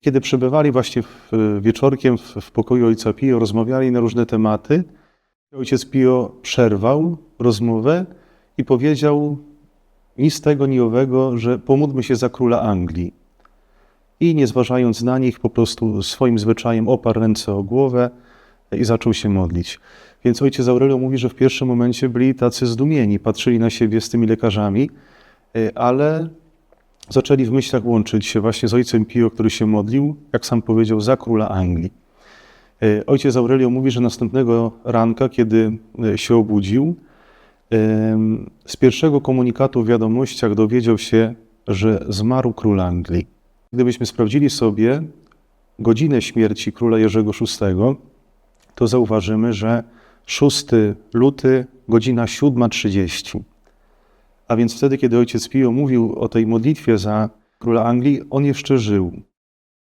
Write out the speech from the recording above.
Kiedy przebywali właśnie w, wieczorkiem w, w pokoju ojca Pio, rozmawiali na różne tematy, ojciec Pio przerwał rozmowę i powiedział ni z tego, ni owego, że pomódlmy się za króla Anglii. I nie zważając na nich, po prostu swoim zwyczajem oparł ręce o głowę i zaczął się modlić. Więc ojciec Aurelio mówi, że w pierwszym momencie byli tacy zdumieni, patrzyli na siebie z tymi lekarzami, y, ale zaczęli w myślach łączyć się właśnie z ojcem Pio, który się modlił, jak sam powiedział, za króla Anglii. Y, Ojciec Aurelio mówi, że następnego ranka, kiedy y, się obudził, z pierwszego komunikatu w wiadomościach dowiedział się, że zmarł król Anglii. Gdybyśmy sprawdzili sobie godzinę śmierci króla Jerzego VI, to zauważymy, że 6 luty, godzina 7.30. A więc wtedy, kiedy ojciec Pio mówił o tej modlitwie za króla Anglii, on jeszcze żył.